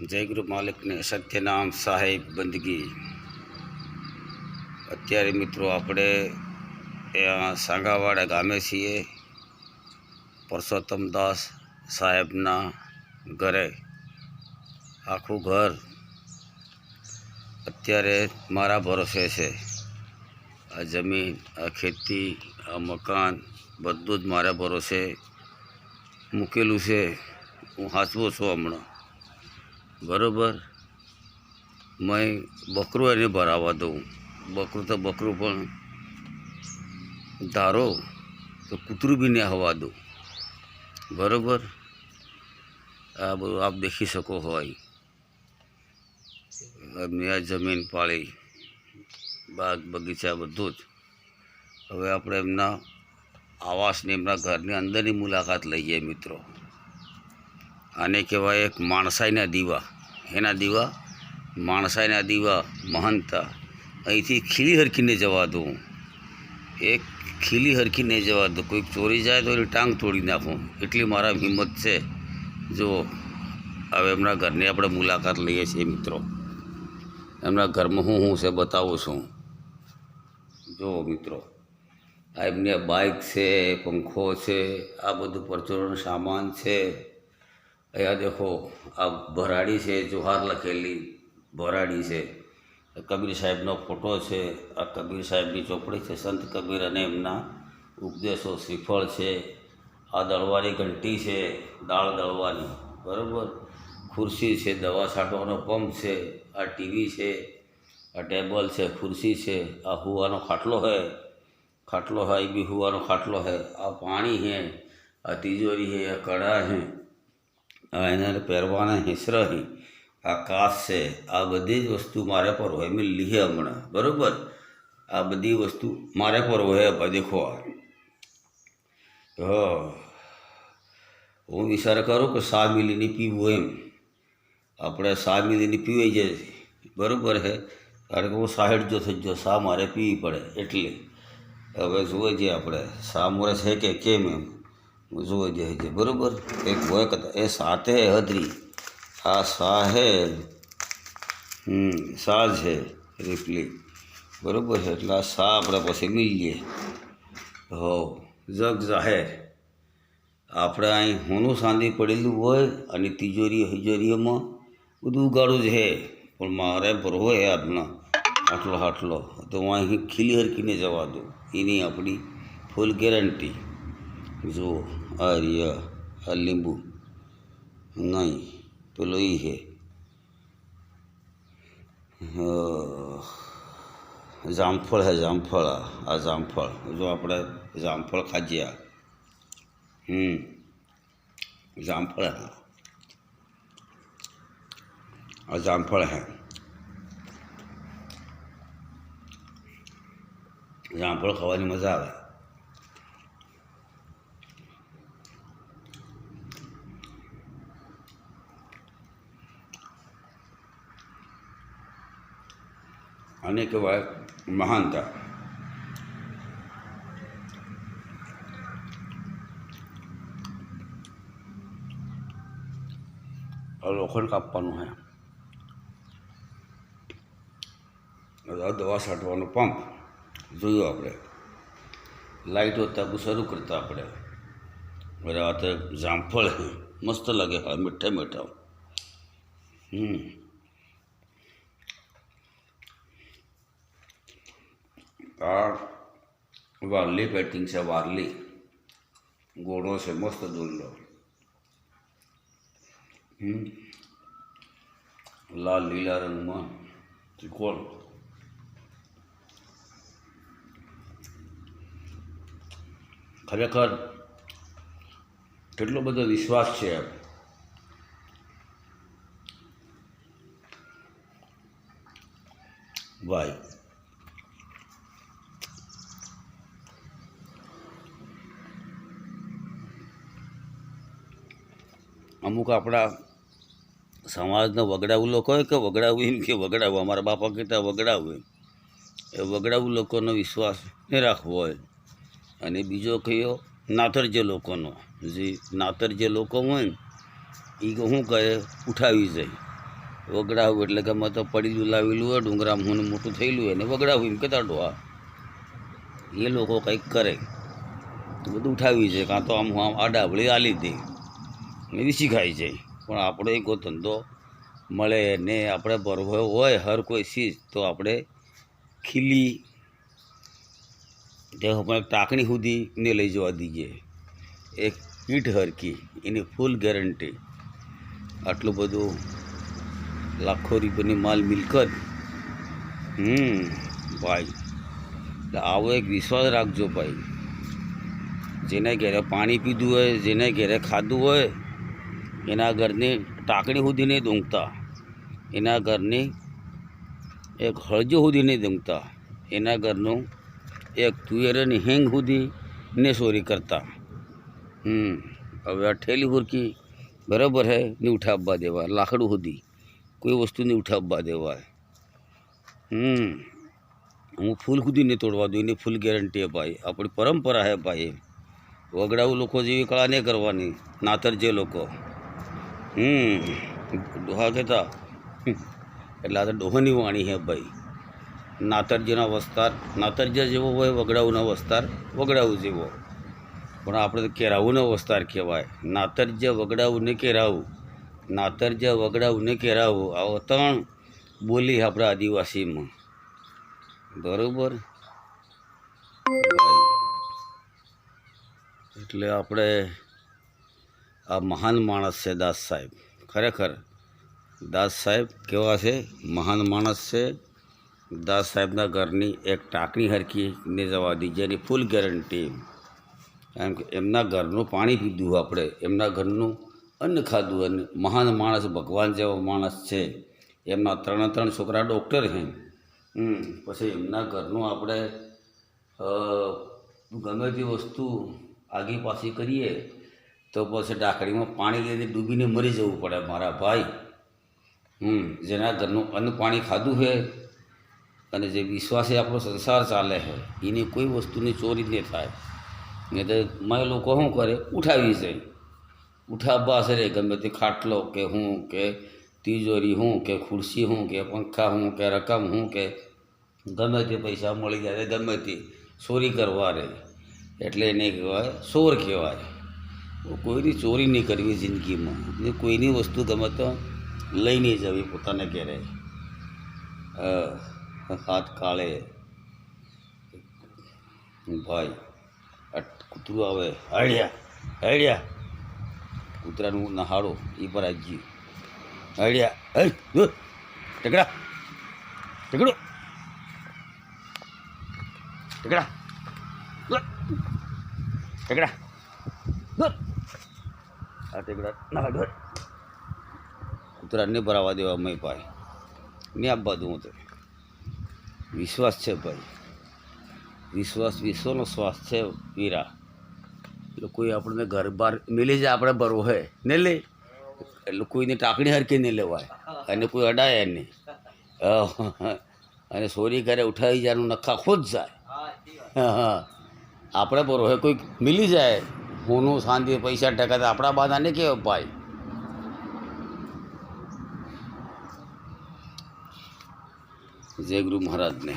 જય ગુરુ માલિકને સત્યનામ સાહેબ બંદગી. અત્યારે મિત્રો આપણે ત્યાં સાંગાવાડા ગામે છીએ. પરસોત્તમદાસ સાહેબના ઘરે આખું ઘર અત્યારે મારા ભરોસે છે. આ જમીન, આ ખેતી, આ મકાન બધું જ મારા ભરોસે મૂકેલું છે. હું હાચવો છું હમણાં. બરાબર. મેં બકરું એને ભરાવા દઉં. બકરું તો બકરું પણ ધારો તો કૂતરું બી ને હવા દઉં. બરાબર? આ બધું આપ દેખી શકો હોય. એમની આ જમીન પાળી, બાગ બગીચા બધું જ. હવે આપણે એમના આવાસની એમના ઘરની અંદરની મુલાકાત લઈએ મિત્રો. આને કહેવાય એક માણસાઈના દીવા. એના દીવા માણસાઈના દીવા મહંતા. અહીંથી ખીલી હરખીને જવા દઉં એક ખીલી હરખીને જવા દઉં કોઈક ચોરી જાય તો એની ટાંગ તોડી નાખું. એટલી મારા હિંમત છે. જો હવે એમના ઘરની આપણે મુલાકાત લઈએ છીએ મિત્રો. એમના ઘરમાં હું હું છે બતાવું છું. જુઓ મિત્રો, આ એમની બાઇક છે, પંખો છે, આ બધું પરચુરણ સામાન છે. અહીંયા દેખો, આ ભરાડી છે, જોહાર લખેલી ભરાડી છે. કબીર સાહેબનો ફોટો છે, આ કબીર સાહેબની ચોપડી છે, સંત કબીર અને એમના ઉપદેશો શ્રીફળ છે, આ દળવાની ઘંટી છે, દાળ દળવાની, બરાબર? ખુરશી છે, દવા છાંટવાનો પંપ છે, આ ટીવી છે, આ ટેબલ છે, ખુરશી છે, આ હુવાનો ખાટલો હે ખાટલો હે, એ બી હુવાનો ખાટલો હૈ, આ પાણી હે, આ તિજોરી હે, આ કડા હે એના પહેરવાના હિસરા હી આ કાચ છે. આ બધી જ વસ્તુ મારે પર હોય. મેં લીહે હમણાં. બરાબર? આ બધી વસ્તુ મારે પર હોય ભાઈ, દેખો આ. હું. વિચાર કરું કે સા મિલીની પીવું એમ. આપણે સા મિલીની પીવાઈ જાય બરાબર હે કારણ કે હું સાહેઠ જો થઈ ગયો સા મારે પીવી પડે. એટલે. હવે જોઈએ છીએ આપણે. સા મોરે છે કે કેમ એમ? જોઈ જાય છે બરાબર? એક હોય કદાચ એ સાથે હદરી. આ સાહે હમ સા છે રીપલી. બરાબર છે, એટલે આ સા આપણે પછી મિલીએ. હો, જગ જાહેર. આપણે અહીં હોનું સાંધી પડેલું હોય અને તિજોરી હિજોરીઓમાં બધું ઉગાડું જ હે. પણ મારે ભરવો હે આપણા આટલો આટલો તો હું અહીં ખીલી હરકીને જવા દઉં. એની આપણી ફૂલ ગેરંટી જો આ આ લીંબુ નહીં પેલો એ છે. જામફળ હે જામફળ, આ જામફળ. જો આપણે જામફળ ખાજ્યા હમ, જામફળ હે. આ જામફળ હે. જામફળ ખાવાની મજા આવે. કહેવાય મહાનતા લોખંડ કાપવાનું હે દવા છાંટવાનો પંપ જોયું આપણે લાઇટ હોતા શરૂ કરતા આપણે રાતે જામફળ મસ્ત લાગે હા મીઠા મીઠા હમ આ વારલી પેટિંગ છે, વારલી. ગોળો છે, મસ્ત દોરલો લાલ, લીલા રંગમાં ત્રિકોણ. ખરેખર કેટલો બધો વિશ્વાસ છે એમ. ભાઈ અમુક આપણા સમાજનો વગડાવું લોકો હોય કે વગડાવું એમ કે વગડાવું? અમારા બાપા કહેતા વગડાવું એ વગડાવું લોકોનો વિશ્વાસ નહીં રાખવો હોય. અને બીજો કયો? નાતર જે લોકોનો. જે નાતર જે લોકો હોય ને એ શું કરે ઉઠાવી જાય. વગડાવું એટલે ગમે તો પડેલું લાવેલું હોય, ડુંગરામ હું મોટું થયેલું હોય ને વગડાવું એમ કહેતા ડોહા. એ લોકો કંઈક કરે. બધું ઉઠાવી છે કાં તો આમ આમ આડાવળી આલી દે. વિસી ખાઈ જાય પણ આપણે કોઈ ધંધો મળે ને આપણે ભરવો હોય હર કોઈ ચીજ તો આપણે ખીલી તે આપણે ટાંકણી સુધી ને લઈ જવા દઈએ. એક કીટ હરકી એની ફૂલ ગેરંટી આટલું બધું લાખો રૂપિયાની માલ મિલકત. હમ, ભાઈ, એટલે આવો એક વિશ્વાસ રાખજો ભાઈ. જેને ઘેરે પાણી પીધું હોય, જેને ઘેરે ખાધું હોય એના ઘરની ટાંકણી સુધી નહીં દૂંઘતા એના ઘરની એક હળજો સુધી નહીં દૂંઘતા એના ઘરનું એક તુવેરની હેંગ સુધી ને ચોરી કરતા. હમ, હવે આ ઠેલી હુરકી બરાબર હે, ને ઉઠાવવા દેવા. લાકડું સુધી. કોઈ વસ્તુ નહીં ઉઠાવવા દેવાય હમ, હું ફૂલ સુધી નહીં તોડવા દઉં, એની ફૂલ ગેરંટી ભાઈ આપણી પરંપરા હે ભાઈ. વગડાઉ લોકો જેવી કળા નહીં કરવાની. નાતર જે લોકો. હમ ડોહા કહેતા. એટલે આ તો ડોહાની વાણી હે ભાઈ. નાતરજીનો વસ્તાર નાતરજા જેવો હોય, વગડાઉનો વસ્તાર, વગડાઉ જેવો. પણ આપણે તો કેરાવુંનો વસ્તાર કહેવાય. નાતરજ્ય વગડાવું ને કેરાવું નાતરજ્ય વગડાવું ને કેરાવું આવો ત્રણ બોલી આપણા આદિવાસીમાં. બરોબર? એટલે આપણે આ મહાન માણસ છે દાસ સાહેબ. ખરેખર, દાસ સાહેબ કેવા છે? મહાન માણસ છે. દાસ સાહેબના ઘરની એક ટાંકણી હરકી ને જવા દીધી એની ફૂલ ગેરંટી કારણ કે એમના ઘરનું પાણી પીધું આપણે, એમના ઘરનું અન્ન ખાધું અને મહાન માણસ, ભગવાન જેવો માણસ છે. એમના ત્રણ ત્રણ છોકરા ડૉક્ટર છે. પછી એમના ઘરનું આપણે ગમે તે વસ્તુ આગી પાછી કરીએ તો પછી ડાકડીમાં પાણી લઈને ડૂબીને મરી જવું પડે મારા ભાઈ. હમ, જેના ઘરનું અન્ન પાણી ખાધું છે અને જે વિશ્વાસે આપણો સંસાર ચાલે છે, એની કોઈ વસ્તુની ચોરી નહીં થાય. નહીં તો મેં લોકો શું કરે? ઉઠાવી જાય. ઉઠાવવા હશે ગમે તે ખાટલો કે હું કે તિજોરી હું કે ખુરશી હું કે પંખા હું કે રકમ હું કે ગમે તે પૈસા મળી જાય, ગમે તે ચોરી કરવા રહે એટલે એને કહેવાય, ચોર કહેવાય. કોઈની ચોરી નહીં કરવી જિંદગીમાં. કોઈની વસ્તુ ગમે તો લઈ નહીં જવી, પોતાને ઘેરે. હાથ કાળે. ભાઈ કૂતરું આવે. હળિયા હળિયા. કૂતરાનું નહાડો, એ પર આવી હળ્યા, હળ ટેકડા ટેકડો ટેકડા ટેકડા દૂર કૂતરાને ભરાવા દેવા મય ભાઈ. નહીં આપવા દઉં તો. વિશ્વાસ છે ભાઈ. વિશ્વાસ વિશ્વનો શ્વાસ છે વીરા. એટલે કોઈ આપણને ઘર બહાર મિલી જાય, આપણે ભરવો હે. ને લે. એટલે કોઈની ટાંકણી હરકી નહીં લેવાય. અને કોઈ અડાય નહીં. અને સોરી ઘરે ઉઠાવી જાય નખા ખુદ જાય. હા હા. આપણે હોય કોઈ મિલી જાય. હોનું શાંતિ પૈસા ટકા તો આપણા બાધાને કેવો ભાઈ? જય ગુરુ મહારાજને.